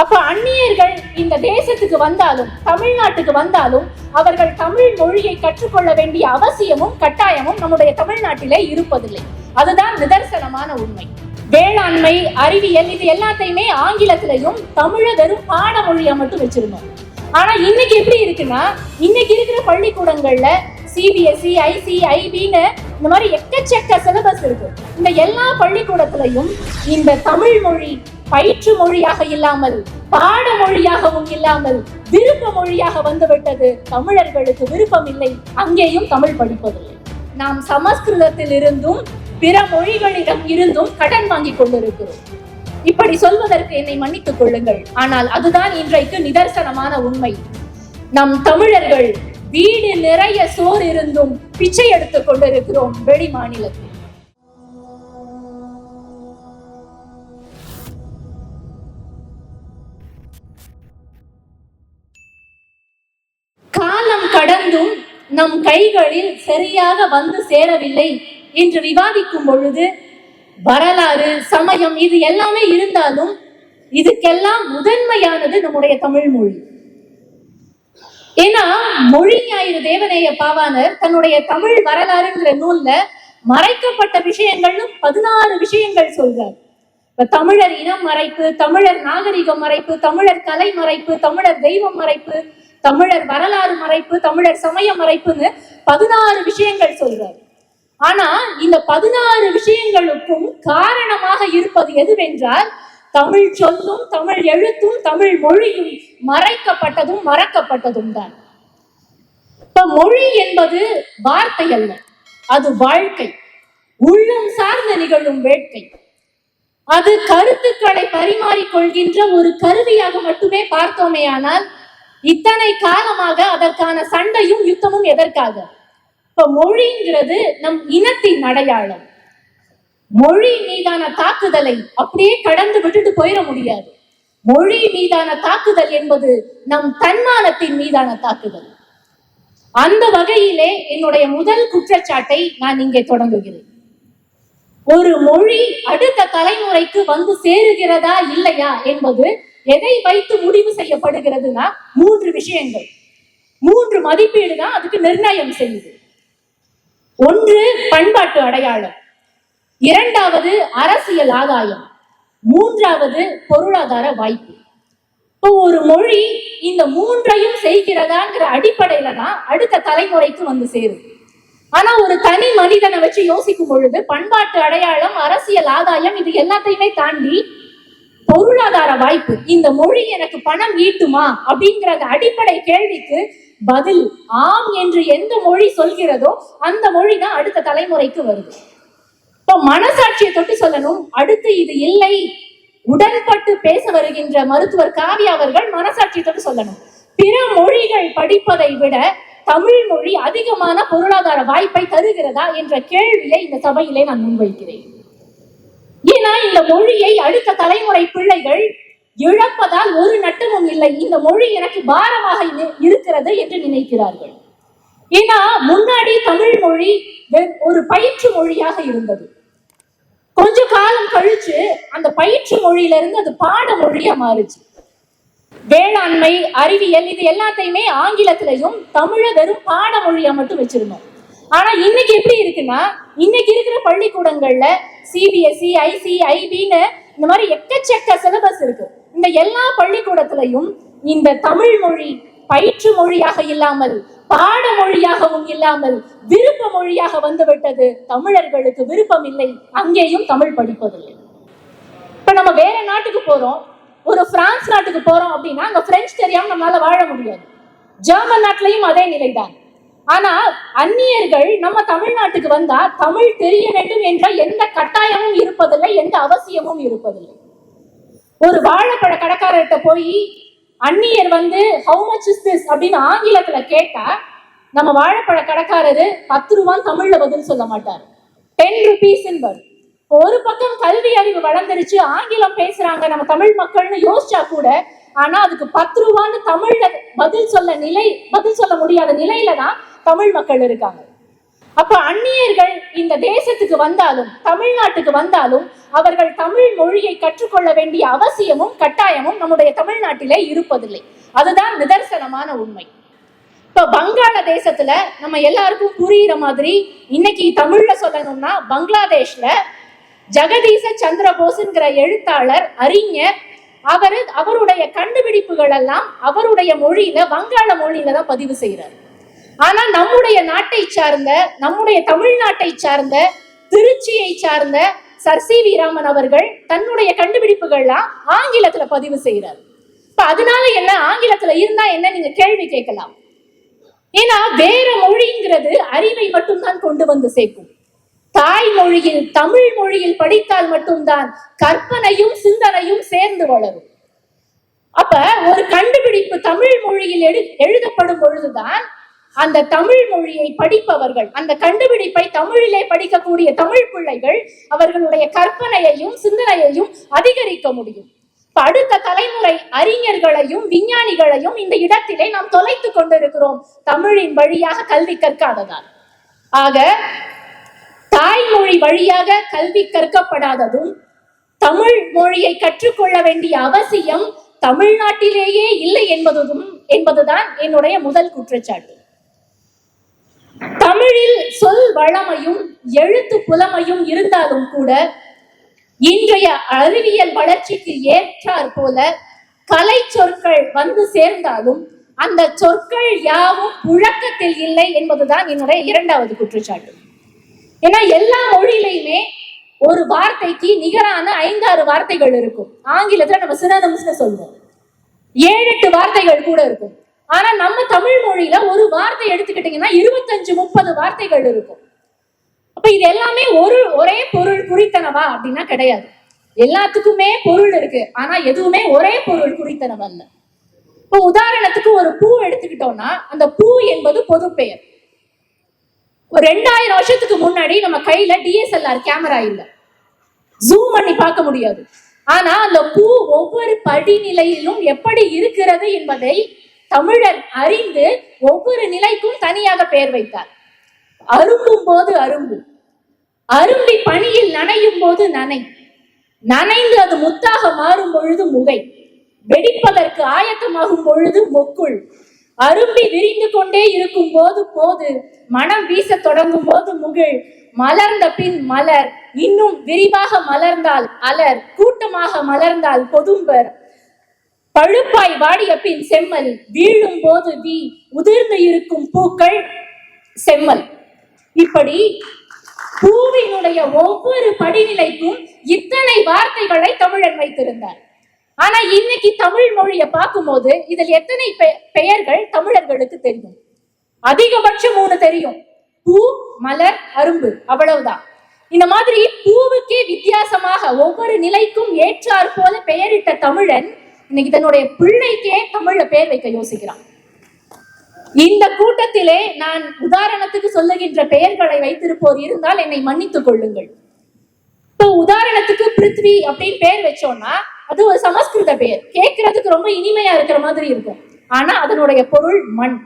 அப்ப அந்நியர்கள் இந்த தேசத்துக்கு வந்தாலும் தமிழ்நாட்டுக்கு வந்தாலும் அவர்கள் தமிழ் மொழியை கற்றுக்கொள்ள வேண்டிய அவசியமும் கட்டாயமும் நம்முடைய தமிழ்நாட்டிலே இருப்பதில்லை. அதுதான் நிதர்சனமான உண்மை. வேளாண்மை அறிவியல் இது எல்லாத்தையுமே ஆங்கிலத்திலையும் தமிழ வெறும் பாட மொழியா மட்டும் வச்சிருந்தோம். ஆனா இன்னைக்கு எப்படி இருக்குன்னா இன்னைக்கு இருக்கிற பள்ளிக்கூடங்கள்ல சிபிஎஸ்இ ஐசி ஐபின்னு இந்த மாதிரி எக்கச்சக்க சிலபஸ் இருக்கு. இந்த எல்லா பள்ளிக்கூடத்திலையும் இந்த தமிழ் மொழி பயிற்று மொழியாக இல்லாமல் பாட மொழியாகவும் இல்லாமல் விருப்ப மொழியாக வந்துவிட்டது தமிழர்களுக்கு விருப்பம் இல்லை அங்கேயும் தமிழ் படிப்பதில்லை. நாம் சமஸ்கிருதத்தில் இருந்தும் பிற மொழிகளிடம் இருந்தும் கடன் வாங்கி கொண்டிருக்கிறோம். இப்படி சொல்வதற்கு என்னை மன்னித்துக் கொள்ளுங்கள். ஆனால் அதுதான் இன்றைக்கு நிதர்சனமான உண்மை. நம் தமிழர்கள் வீடு நிறைய சோறு இருந்தும் பிச்சை எடுத்துக் கொண்டிருக்கிறோம் வெளி மாநிலத்தில். நம் கைகளில் சரியாக வந்து சேரவில்லை என்று விவாதிக்கும் பொழுது வரலாறு சமயம் இது எல்லாமே இருந்தாலும் இதுக்கெல்லாம் முதன்மையானது நம்முடைய தமிழ் மொழி. ஏன்னா மொழி ஞாயிறு தேவநேய பாவானர் தன்னுடைய தமிழ் வரலாறுங்கிற நூல்ல மறைக்கப்பட்ட விஷயங்கள்னு பதினாறு விஷயங்கள் சொல்றார். இப்ப தமிழர் இனம் மறைப்பு தமிழர் நாகரிகம் மறைப்பு தமிழர் கலை மறைப்பு தமிழர் தெய்வம் மறைப்பு தமிழர் வரலாறு மறைப்பு தமிழர் சமய மறைப்புன்னு பதினாறு விஷயங்கள் சொல்றார். ஆனா இந்த பதினாறு விஷயங்களுக்கும் காரணமாக இருப்பது எதுவென்றால் தமிழ் சொல்லும் தமிழ் எழுத்தும் தமிழ் மொழியும் மறைக்கப்பட்டதும் மறக்கப்பட்டதும் தான். இப்ப மொழி என்பது வார்த்தை அல்ல அது வாழ்க்கை. உள்ளம் சார்ந்த நிகழும் வேட்கை. அது கருத்துக்களை பரிமாறிக்கொள்கின்ற ஒரு கருவியாக மட்டுமே பார்த்தோமேயானால் இத்தனை காலமாக அதற்கான சண்டையும் யுத்தமும் எதற்காக? இப்ப மொழிங்கிறது நம் இனத்தின் அடையாளம். மொழி மீதான தாக்குதலை அப்படியே கடந்து விட்டுட்டு போயிட முடியாது. மொழி மீதான தாக்குதல் என்பது நம் தன்மானத்தின் மீதான தாக்குதல். அந்த வகையிலே என்னுடைய முதல் குற்றச்சாட்டை நான் இங்கே தொடங்குகிறேன். ஒரு மொழி அடுத்த தலைமுறைக்கு வந்து சேருகிறதா இல்லையா என்பது எதை வைத்து முடிவு செய்யப்படுகிறதுனா மூன்று விஷயங்கள். மூன்று மதிப்பீடு தான் அதுக்கு நிர்ணயம் செய்யுது. ஒன்று பண்பாட்டு அடையாளம். இரண்டாவது அரசியல் ஆதாயம். மூன்றாவது பொருளாதார வாய்ப்பு. இப்போ ஒரு மொழி இந்த மூன்றையும் செய்கிறதாங்கிற அடிப்படையில தான் அடுத்த தலைமுறைக்கு வந்து சேரும். ஆனா ஒரு தனி மனிதனை வச்சு யோசிக்கும் பொழுது பண்பாட்டு அடையாளம் அரசியல் ஆதாயம் இது எல்லாத்தையுமே தாண்டி பொருளாதார வாய்ப்பு. இந்த மொழி எனக்கு பணம் ஈட்டுமா? அப்படிங்கறது அடிப்படை கேள்விக்கு பதில் ஆம் என்று எந்த மொழி சொல்கிறதோ அந்த மொழி தான் அடுத்த தலைமுறைக்கு வருது. இப்போ மனசாட்சியை தொட்டு சொல்லணும். அடுத்து இது இல்லை. உடன்பட்டு பேச வருகின்ற மருத்துவர் காவியா அவர்கள் மனசாட்சியை தொட்டு சொல்லணும். பிற மொழிகள் படிப்பதை விட தமிழ் மொழி அதிகமான பொருளாதார வாய்ப்பை தருகிறதா என்ற கேள்வியை இந்த சபையிலே நான் முன்வைக்கிறேன். ஏன்னா இந்த மொழியை அடுத்த தலைமுறை பிள்ளைகள் இழப்பதால் ஒரு நட்டமும் இல்லை. இந்த மொழி எனக்கு பாரமாக இரு- இருக்கிறது என்று நினைக்கிறார்கள். ஏன்னா முன்னாடி தமிழ் மொழி ஒரு பயிற்று மொழியாக இருந்தது. கொஞ்ச காலம் கழிச்சு அந்த பயிற்று மொழியில இருந்து அது பாட மொழியா மாறுச்சு. வேளாண்மை அறிவியல் இது எல்லாத்தையுமே ஆங்கிலத்திலையும் தமிழ வெறும் பாட மொழியா மட்டும் வச்சிருந்தோம். ஆனா இன்னைக்கு எப்படி இருக்குன்னா இன்னைக்கு இருக்கிற பள்ளிக்கூடங்கள்ல சிபிஎஸ்இ ஐசி ஐபின்னு இந்த மாதிரி எக்கச்சக்க சிலபஸ் இருக்கு. இந்த எல்லா பள்ளிக்கூடத்திலையும் இந்த தமிழ் மொழி பயிற்று மொழியாக இல்லாமல் பாட மொழியாகவும் இல்லாமல் விருப்ப மொழியாக வந்துவிட்டது தமிழர்களுக்கு விருப்பம் இல்லை. அங்கேயும் தமிழ் படிப்பதில்லை. இப்ப நம்ம வேற நாட்டுக்கு போறோம். ஒரு பிரான்ஸ் நாட்டுக்கு போறோம் அப்படின்னா அங்க பிரெஞ்சு தெரியாம நம்மளால வாழ முடியாது. ஜெர்மன் நாட்டிலையும் அதே நிலைதான். ஆனா அந்நியர்கள் நம்ம தமிழ்நாட்டுக்கு வந்தா தமிழ் தெரிய வேண்டும் என்ற எந்த கட்டாயமும் இருப்பதில்லை எந்த அவசியமும் இருப்பதில்லை. ஒரு வாழைப்பழ கடைக்காரர்கிட்ட போய் அந்நியர் வந்து ஹவு மச் இஸ் திஸ் அப்படின்னு ஆங்கிலத்துல கேட்டா நம்ம வாழைப்பழ கடைக்காரரு பத்து ரூபான்னு தமிழ்ல பதில் சொல்ல மாட்டார். டென் ருபீஸ் ஒரு பக்கம் கல்வி அறிவு வளர்ந்துருச்சு ஆங்கிலம் பேசுறாங்க நம்ம தமிழ் மக்கள்னு யோசிச்சா கூட ஆனா அதுக்கு பத்து ரூபான்னு தமிழ்ல பதில் சொல்ல நிலை பதில் சொல்ல முடியாத நிலையில தான் தமிழ் மக்கள் இருக்காங்க. அப்ப அந்நியர்கள் இந்த தேசத்துக்கு வந்தாலும் தமிழ்நாட்டுக்கு வந்தாலும் அவர்கள் தமிழ் மொழியை கற்றுக்கொள்ள வேண்டிய அவசியமும் கட்டாயமும் நம்முடைய தமிழ்நாட்டிலே இருப்பதில்லை. அதுதான் நிதர்சனமான உண்மை. இப்ப வங்காள தேசத்துல நம்ம எல்லாருக்கும் புரியுற மாதிரி இன்னைக்கு தமிழ்ல சொல்லணும்னா பங்களாதேஷ்ல ஜெகதீச சந்திரபோஸ்ங்கிற எழுத்தாளர் அறிஞர் அவரு அவருடைய கண்டுபிடிப்புகள் எல்லாம் அவருடைய மொழியில வங்காள மொழியில தான் பதிவு செய்யறாரு ஆனா நம்முடைய நாட்டை சார்ந்த நம்முடைய தமிழ்நாட்டை சார்ந்த திருச்சியை சார்ந்த சர் சி வி ராமன் அவர்கள் தன்னுடைய கண்டுபிடிப்புகள்லாம் ஆங்கிலத்துல பதிவு செய்யறாரு இப்ப அதனால என்ன ஆங்கிலத்துல இருந்தா என்ன நீங்க கேள்வி கேட்கலாம்? ஏன்னா வேற மொழிங்கிறது அறிவை மட்டும்தான் கொண்டு வந்து சேர்க்கும். தாய்மொழியில் தமிழ் மொழியில் படித்தால் மட்டும்தான் கற்பனையும் சிந்தனையும் சேர்ந்து வளரும். அப்ப ஒரு கண்டுபிடிப்பு தமிழ் மொழியில் எழு எழுதப்படும் பொழுதுதான் அந்த தமிழ் மொழியை படிப்பவர்கள் அந்த கண்டுபிடிப்பை தமிழிலே படிக்கக்கூடிய தமிழ் பிள்ளைகள் அவர்களுடைய கற்பனையையும் சிந்தனையையும் அதிகரிக்க முடியும். அடுத்த தலைமுறை அறிஞர்களையும் விஞ்ஞானிகளையும் இந்த இடத்திலே நாம் தொலைத்துக் கொண்டிருக்கிறோம். தமிழின் வழியாக கல்வி கற்காததால். ஆக தாய்மொழி வழியாக கல்வி கற்கப்படாததும் தமிழ் மொழியை கற்றுக்கொள்ள வேண்டிய அவசியம் தமிழ்நாட்டிலேயே இல்லை என்பதும் என்பதுதான் என்னுடைய முதல் குற்றச்சாட்டு. தமிழில் சொல் வளமையும் எழுத்து புலமையும் இருந்தாலும் கூட இன்றைய அறிவியல் வளர்ச்சிக்கு ஏற்றாற் போல கலை சொற்கள் வந்து சேர்ந்தாலும் அந்த சொற்கள் யாவும் புழக்கத்தில் இல்லை என்பதுதான் என்னுடைய இரண்டாவது குற்றச்சாட்டு. ஏன்னா எல்லா மொழியிலையுமே ஒரு வார்த்தைக்கு நிகரான ஐந்தாறு வார்த்தைகள் இருக்கும். ஆங்கிலத்துல நம்ம சினதம்ஸ்னு சொல்லுவோம் ஏழு எட்டு வார்த்தைகள் கூட இருக்கும். ஆனா நம்ம தமிழ் மொழியில ஒரு வார்த்தை எடுத்துக்கிட்டீங்கன்னா இருபத்தஞ்சு முப்பது வார்த்தைகள் இருக்கும். அப்ப இது எல்லாமே ஒரு ஒரே பொருள் குறித்தனவா அப்படின்னா கிடையாது. எல்லாத்துக்குமே பொருள் இருக்கு. ஆனா எதுவுமே ஒரே பொருள் குறித்தனவா இல்லை இப்போ உதாரணத்துக்கு ஒரு பூ எடுத்துக்கிட்டோம்னா அந்த பூ என்பது பொது பெயர் ஒரு ரெண்டாயிரம் வருஷத்துக்கு முன்னாடி நம்ம கையில டிஎஸ்எல்ஆர் கேமரா இல்ல. ஜூம் பண்ணி பார்க்க முடியாது. ஆனா அந்த பூ ஒவ்வொரு படிநிலையிலும் எப்படி இருக்கிறது என்பதை தமிழர் அறிந்து ஒவ்வொரு நிலைக்கும் தனியாக பெயர் வைத்தார். அரும்பும் போது அரும்பு அரும்பி பணியில் நனையும் போது நனை நனைந்து அது முத்தாக மாறும் பொழுது முகை வெடிப்பதற்கு ஆயத்தமாகும் பொழுது மொக்குள் அரும்பி விரிந்து கொண்டே இருக்கும் போது போது மனம் வீசத் தொடங்கும் போது முகிழ் மலர்ந்த பின் மலர் இன்னும் விரிவாக மலர்ந்தால் அலர் கூட்டமாக மலர்ந்தால் கொதும்பர் பழுப்பாய் வாடிய பின் செம்மல். வீழும் போது வீ உதிர்ந்து இருக்கும் பூக்கள் செம்மல். இப்படி பூவினுடைய ஒவ்வொரு படிநிலைக்கும் இத்தனை வார்த்தைகளை தமிழன் வைத்திருந்தார். ஆனா இன்னைக்கு தமிழ் மொழியை பார்க்கும்போது இதில் எத்தனை பெ- பெயர்கள் தமிழர்களுக்கு தெரியும்? அதிகபட்சம் மூணு தெரியும். பூ மலர் அரும்பு அவ்வளவுதான். இந்த மாதிரி பூவுக்கே வித்தியாசமாக ஒவ்வொரு நிலைக்கும் ஏற்றாற் போல பெயரிட்ட தமிழன் இன்னைக்கு தன்னுடைய பிள்ளைக்கே தமிழ்ல பெயர் வைக்க யோசிக்கிறான். இந்த கூட்டத்திலே நான் உதாரணத்துக்கு சொல்லுகின்ற பெயர்களை வைத்திருப்போர் இருந்தால் என்னை மன்னித்துக் கொள்ளுங்கள். இப்போ உதாரணத்துக்கு பிருத்வி அப்படின்னு பேர் வச்சோம்னா அது ஒரு சமஸ்கிருத பெயர் கேட்கறதுக்கு ரொம்ப இனிமையா இருக்கிற மாதிரி இருக்கும். ஆனா அதனுடைய பொருள் மண்.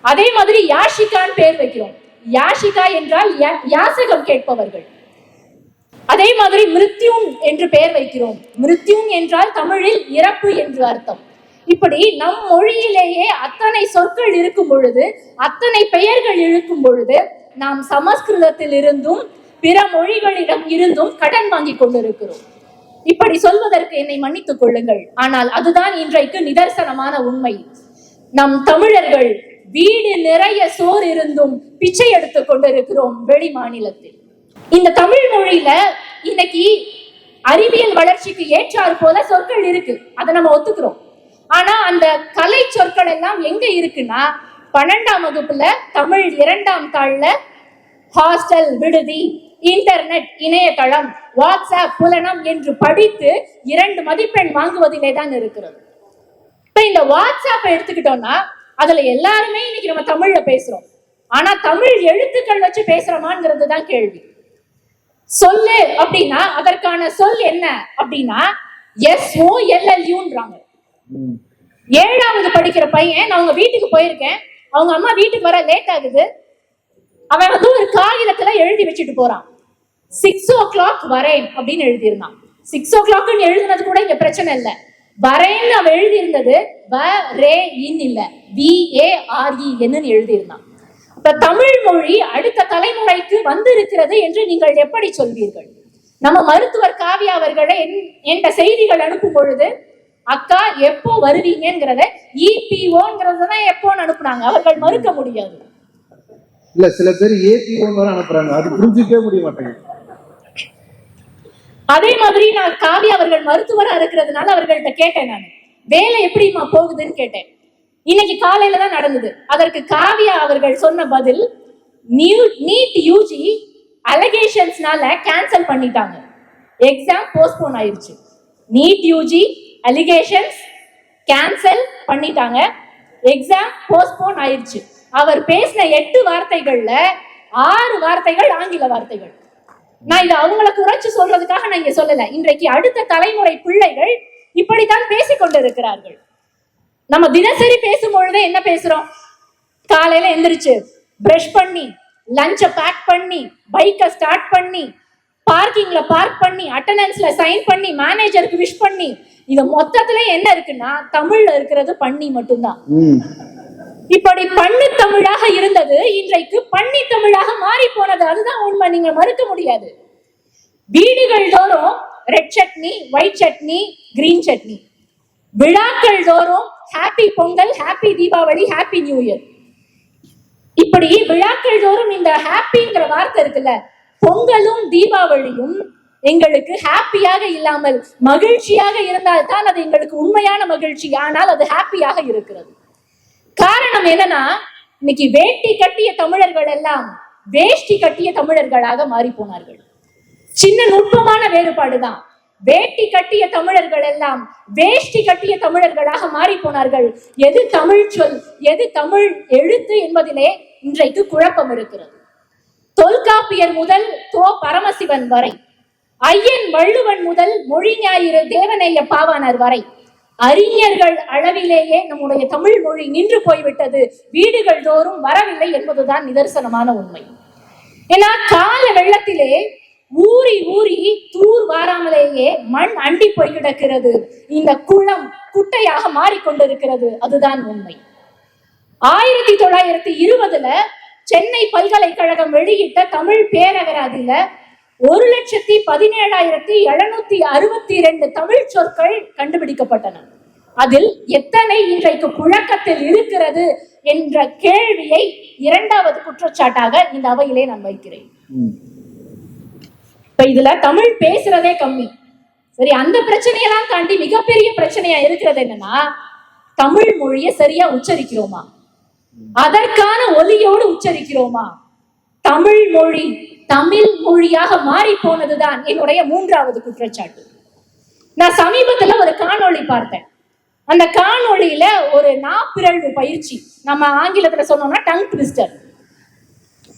அதே மாதிரி யாஷிகான்னு பேர் வைக்கிறோம். யாஷிகா என்றால் யா- யாசகம் கேட்பவர்கள். அதே மாதிரி மிருத்யூன் என்று பெயர் வைக்கிறோம். மிருத்யூன் என்றால் தமிழில் இறப்பு என்று அர்த்தம். இப்படி நம் மொழியிலேயே அத்தனை சொற்கள் இருக்கும் பொழுது அத்தனை பெயர்கள் இருக்கும் பொழுது நாம் சமஸ்கிருதத்தில் இருந்தும் பிற மொழிகளிடம் இருந்தும் கடன் வாங்கி கொண்டிருக்கிறோம். இப்படி சொல்வதற்கு என்னை மன்னித்துக் கொள்ளுங்கள். ஆனால் அதுதான் இன்றைக்கு நிதர்சனமான உண்மை. நம் தமிழர்கள் வீடு நிறைய சோறு இருந்தும் பிச்சை எடுத்துக் கொண்டிருக்கிறோம் வெளி மாநிலத்தில். இந்த தமிழ் மொழியில இன்னைக்கு அறிவியல் வளர்ச்சிக்கு ஏற்றாறு போல சொற்கள் இருக்கு. அதை நம்ம ஒத்துக்கிறோம். ஆனா அந்த கலை சொற்கள் எல்லாம் எங்க இருக்குன்னா பன்னெண்டாம் வகுப்புல தமிழ் இரண்டாம் தாள்ல ஹாஸ்டல் விடுதி இன்டர்நெட் இணையதளம் வாட்ஸ்அப் புலனம் என்று படித்து இரண்டு மதிப்பெண் வாங்குவதிலே தான் இருக்கிறது. இப்ப இந்த வாட்ஸ்அப் எடுத்துக்கிட்டோம்னா அதுல எல்லாருமே இன்னைக்கு நம்ம தமிழ்ல பேசுறோம். ஆனா தமிழ் எழுத்துக்கள் வச்சு பேசுறோமாங்கிறது தான் கேள்வி. சொல்லு அப்படின்னா அதற்கான சொல் என்ன அப்படின்னா எஸ் ஓ எல்எல்யூன்றாங்க. ஏழாவது படிக்கிற பையன் நான் அவங்க வீட்டுக்கு போயிருக்கேன். அவங்க அம்மா வீட்டுக்கு வர லேட் ஆகுது. அவன் வந்து ஒரு காகிதத்துல எழுதி வச்சுட்டு போறான். சிக்ஸ் ஓ கிளாக் வரேன் அப்படின்னு எழுதியிருந்தான். சிக்ஸ் ஓ கிளாக்னு எழுதுனது கூட இங்க பிரச்சனை இல்லை. வரேன்னு அவன் எழுதியிருந்தது வ ரே இன் இல்ல. வி ஏ ஆர் இ என்னன்னு எழுதியிருந்தான். இப்ப தமிழ் மொழி அடுத்த தலைமுறைக்கு வந்திருக்கிறது என்று நீங்கள் எப்படி சொல்வீர்கள்? நம்ம மருத்துவர் காவியா அவர்களை என்- என்ற செய்திகள் அனுப்பும் பொழுது அக்கா எப்போ வருவீங்கிறத E இபிஓங்கிறத தான் எப்போன்னு அனுப்புனாங்க. அவர்கள் மறுக்க முடியாது. இல்ல சில பேர் ஏபிஓன்னு வர அனுப்புறாங்க. அது புரிஞ்சுக்கவே முடிய மாட்டேங்குது. அதே மாதிரி நான் காவியா அவர்கள் மருத்துவரா இருக்கிறதுனால அவர்கள்ட்ட கேட்டேன் நான். வேலை எப்படிம்மா போகுதுன்னு கேட்டேன். இன்னைக்கு காலையில தான் நடந்தது. அதற்கு காவியா அவர்கள் சொன்ன பதில் நீட் யூஜி அலிகேஷன்ஸ்னால கேன்சல் பண்ணிட்டாங்க. எக்ஸாம் போஸ்ட்போன் ஆயிருச்சு. நீட் யூஜி அலிகேஷன்ஸ் கேன்சல் பண்ணிட்டாங்க. எக்ஸாம் போஸ்ட்போன் ஆயிடுச்சு அவர் பேசின எட்டு வார்த்தைகள்ல ஆறு வார்த்தைகள் ஆங்கில வார்த்தைகள். நான் இதை அவங்கள குறைச்சு சொல்றதுக்காக நான் இங்க சொல்லல. இன்றைக்கு அடுத்த தலைமுறை பிள்ளைகள் இப்படித்தான் பேசிக் கொண்டிருக்கிறார்கள் நம்ம தினசரி பேசும் பொழுதே என்ன பேசுறோம்? காலையில எந்திரிச்சு பிரஷ் பண்ணி லஞ்ச பேக் பண்ணி பைக்கை ஸ்டார்ட் பண்ணி பார்க்கிங்ல பார்க் பண்ணி அட்டண்டன்ஸ்ல சைன் பண்ணி மேனேஜருக்கு விஷ் பண்ணி இது மொத்தத்துல என்ன இருக்குன்னா தமிழ்ல இருக்கிறது பண்ணி மட்டும்தான். இப்படி பண்ணு தமிழாக இருந்தது இன்றைக்கு பண்ணி தமிழாக மாறி போனது அதுதான் உண்மை நீங்க மறுக்க முடியாது. வீடுகள் தோறும் red chutney white chutney green chutney. விழாக்கள் தோறும் happy Pongal happy Deepavali happy new year இப்படி விழாக்கள் தோறும் இந்த ஹாப்பிங்கிற வார்த்தை இருக்குல்ல பொங்கலும் தீபாவளியும் எங்களுக்கு ஹாப்பியாக இல்லாமல் மகிழ்ச்சியாக இருந்தால் தான் அது எங்களுக்கு உண்மையான மகிழ்ச்சி ஆனால் அது ஹாப்பியாக இருக்கிறது. காரணம் என்னன்னா இன்னைக்கு வேட்டி கட்டிய தமிழர்கள் எல்லாம் வேஷ்டி கட்டிய தமிழர்களாக மாறி போனார்கள். சின்ன நுட்பமான வேறுபாடுதான். வேட்டி கட்டிய தமிழர்கள் எல்லாம் வேஷ்டி கட்டிய தமிழர்களாக மாறி போனார்கள் எது தமிழ் சொல் எது தமிழ் எழுத்து என்பதிலே இன்றைக்கு குழப்பம் இருக்கிறது. தொல்காப்பியர் முதல் தோ பரமசிவன் வரை ஐயன் வள்ளுவன் முதல் மொழி ஞாயிறு தேவநேய பாவானார் வரை அறிஞர்கள் அளவிலேயே நம்முடைய தமிழ் மொழி நின்று போய்விட்டது. வீடுகள் தோறும் வரவில்லை என்பதுதான் நிதர்சனமான உண்மை. ஏன்னா கால வெள்ளத்திலே ஊறி ஊறி தூர் வாராமலேயே மண் அண்டி போய் கிடக்கிறது. இந்த குளம் குட்டையாக மாறிக்கொண்டிருக்கிறது. அதுதான் உண்மை. ஆயிரத்தி தொள்ளாயிரத்தி இருபதுல சென்னை பல்கலைக்கழகம் வெளியிட்ட தமிழ் பேரகராதியில ஒரு லட்சத்தி பதினேழாயிரத்தி எழுநூத்தி அறுபத்தி இரண்டு தமிழ் சொற்கள் கண்டுபிடிக்கப்பட்டன. அதில் எத்தனை இன்றைக்கு புழக்கத்தில் இருக்கிறது என்ற கேள்வியை இரண்டாவது குற்றச்சாட்டாக இந்த அவையிலே நான் வைக்கிறேன். இப்ப இதுல தமிழ் பேசுறதே கம்மி. சரி அந்த பிரச்சனையெல்லாம் தாண்டி மிகப்பெரிய பிரச்சனையா இருக்கிறது என்னன்னா தமிழ் மொழியை சரியா உச்சரிக்கிறோமா? அதற்கான ஒலியோடு உச்சரிக்கிறோமா? தமிழ் மொழி தமிழ் மொழியாக மாறி போனதுதான் என்னுடைய மூன்றாவது குற்றச்சாட்டு. நான் சமீபத்துல ஒரு காணொளி பார்த்தேன். அந்த காணொளியில ஒரு நாப்பிரழ்வு பயிற்சி நம்ம ஆங்கிலத்துல சொன்னோம்னா டங் ட்விஸ்டர்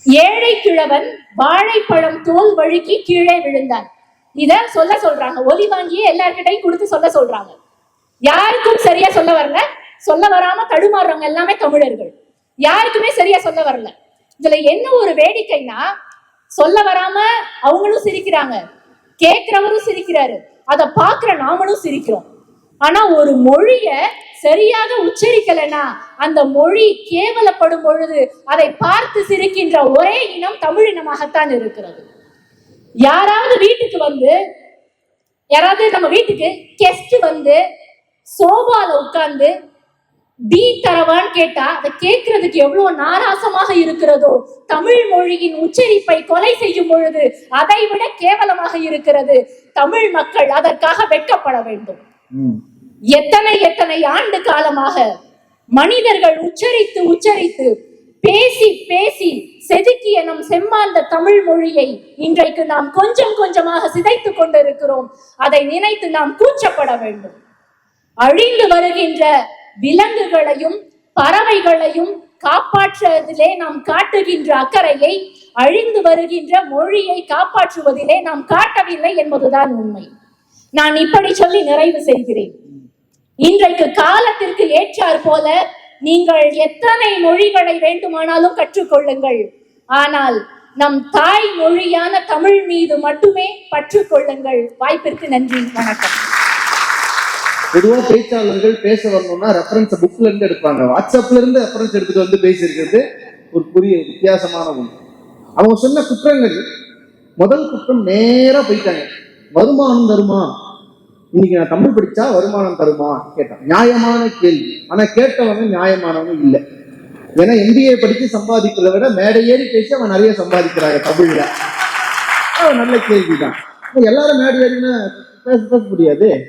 ஏழை கிழவன் வாழைப்பழம் தோல் வழுக்கி கீழே விழுந்தான். இத சொல்ல சொல்றாங்க. ஒலி வாங்கியே எல்லார்கிட்டையும் கொடுத்து சொல்ல சொல்றாங்க. யாருக்கும் சரியா சொல்ல வரல. சொல்ல வராம தடுமாறுறவங்க எல்லாமே தமிழர்கள். யாருக்குமே சரியா சொல்ல வரல. இதுல என்ன ஒரு வேடிக்கைனா சொல்ல வராம அவங்களும் சிரிக்கிறாங்க. கேட்கிறவரும் சிரிக்கிறாரு. அதை பாக்குற நாமளும் சிரிக்கிறோம். ஆனா ஒரு மொழிய சரியாக உச்சரிக்கலைன்னா அந்த மொழி கேவலப்படும் பொழுது அதை பார்த்து சிரிக்கின்ற ஒரே இனம் தமிழ் இனமாகத்தான் இருக்கிறது. யாராவது வீட்டுக்கு வந்து யாராவது நம்ம வீட்டுக்கு கெஸ்ட் வந்து சோபால உட்கார்ந்து டீ தரவான்னு கேட்டா அதை கேட்கறதுக்கு எவ்வளவு நாராசமாக இருக்கிறதோ தமிழ் மொழியின் உச்சரிப்பை கொலை செய்யும் பொழுது அதை விட கேவலமாக இருக்கிறது. தமிழ் மக்கள் அதற்காக வெட்கப்பட வேண்டும். எத்தனை எத்தனை ஆண்டு காலமாக மனிதர்கள் உச்சரித்து உச்சரித்து பேசி பேசி செதுக்கிய நம் செம்மாந்த தமிழ் மொழியை இன்றைக்கு நாம் கொஞ்சம் கொஞ்சமாக சிதைத்துக் கொண்டிருக்கிறோம். அதை நினைத்து நாம் கூச்சப்பட வேண்டும். அழிந்து வருகின்ற விலங்குகளையும் பறவைகளையும் காப்பாற்றுவதிலே நாம் காட்டுகின்ற அக்கறையை அழிந்து வருகின்ற மொழியை காப்பாற்றுவதிலே நாம் காட்டவில்லை என்பதுதான் உண்மை. நான் இப்படி சொல்லி நிறைவு செய்கிறேன். இன்றைக்கு காலத்திற்கு ஏற்றாற் போல நீங்கள் எத்தனை மொழிகளை வேண்டுமானாலும் கற்றுக்கொள்ளுங்கள். ஆனால் நம் தாய் மொழியான தமிழ் மீது மட்டுமே பற்று கொள்ளுங்கள் வாய்ப்பிற்கு நன்றி வணக்கம். பொதுவா பேச்சாளர்கள் பேச வரணும்னா ரெஃபரன்ஸ் புக்ல இருந்து எடுப்பாங்க. வாட்ஸ்அப்ல இருந்து ரெஃபரன்ஸ் எடுத்துட்டு வந்து பேசியிருக்கிறது ஒரு புதிய வித்தியாசமான ஒன்று. அவங்க சொன்ன குற்றங்கள் முதல் குற்றம் நேரா போயிட்டாங்க. வருமானம் தருமா? இன்னைக்கு நான் தமிழ் படிச்சா வருமானம் தருமா கேட்டான். நியாயமான கேள்வி. ஆனா கேட்டவங்க நியாயமானவங்க இல்லை. ஏன்னா எம்பிஏ படிச்சு சம்பாதிக்கிறத விட மேடை ஏறி பேசி அவன் நிறைய சம்பாதிக்கிறாங்க தமிழ்ல. நல்ல கேள்விதான். தான் எல்லாரும் மேடை ஏறின்னு பேச பேச முடியாது.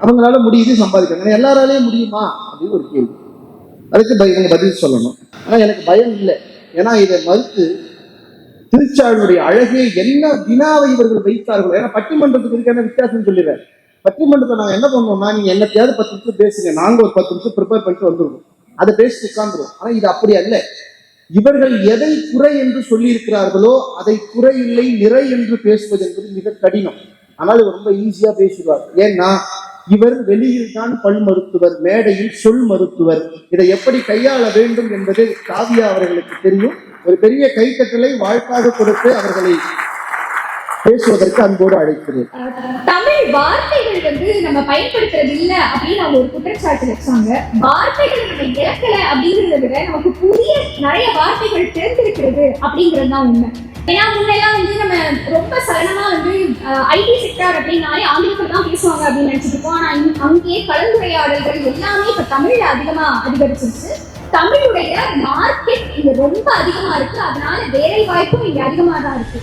அவங்களால முடியுது சம்பாதிக்கிறாங்க. எல்லாராலையும் முடியுமா? அப்படின்னு ஒரு கேள்வி. அதுக்கு இவங்க பதில் சொல்லணும். ஆனா எனக்கு பயம் இல்லை. ஏன்னா இதை மறுத்து திருச்சாளுடைய அழகே என்ன வினாவை இவர்கள் வைத்தார்கள்? ஏன்னா பட்டிமன்றத்துக்கு இருக்கான வித்தியாசம் சொல்லிடுறேன். பட்டிமன்றத்தை நாங்க என்ன பண்ணுவோம்னா நீங்க என்னத்தையாவது பத்து நிமிஷம் பேசுங்க. நாங்க ஒரு பத்து நிமிஷம் ப்ரிப்பேர் பண்ணிட்டு வந்துருவோம். அதை பேசிட்டு உட்காந்துருவோம் ஆனா இது அப்படி அல்ல. இவர்கள் எதை குறை என்று சொல்லி இருக்கிறார்களோ அதை குறை இல்லை நிறை என்று பேசுவது என்பது மிக கடினம். ஆனால் இவர் ரொம்ப ஈஸியா பேசுவார் ஏன்னா இவர் வெளியில் தான் பல் மருத்துவர் மேடையில் சொல் மருத்துவர். இதை எப்படி கையாள வேண்டும் என்பது காவியா அவர்களுக்கு தெரியும். ஒரு பெரிய கைத்தட்டலை வாழ்க்காக கொடுத்து அவர்களை பேசுவதற்கு அன்போடு அழைக்கிறேன். தமிழ் வார்த்தைகள் வந்து நம்ம பயன்படுத்துறது இல்ல அப்படின்னு அவங்க ஒரு குற்றச்சாட்டு வச்சாங்க. வார்த்தைகள் நம்ம இழக்கல அப்படிங்கறத விட நமக்கு புதிய நிறைய வார்த்தைகள் தெரிந்திருக்கிறது அப்படிங்கிறது தான் உண்மை. ஏன்னா முன்னெல்லாம் வந்து நம்ம ரொம்ப சலனமா வந்து ஐடி செக்டார் அப்படின்னாலே ஆங்கிலத்தில் தான் பேசுவாங்க அப்படின்னு நினைச்சிட்டு இருக்கோம். ஆனா அங்கேயே கலந்துரையாடல்கள் எல்லாமே இப்ப தமிழ்ல அதிகமா அதிகரிச்சிருச்சு. தமிழுடைய மார்க்கெட் இங்க ரொம்ப அதிகமா இருக்கு. அதனால வேலை வாய்ப்பும் இங்க அதிகமா தான் இருக்கு.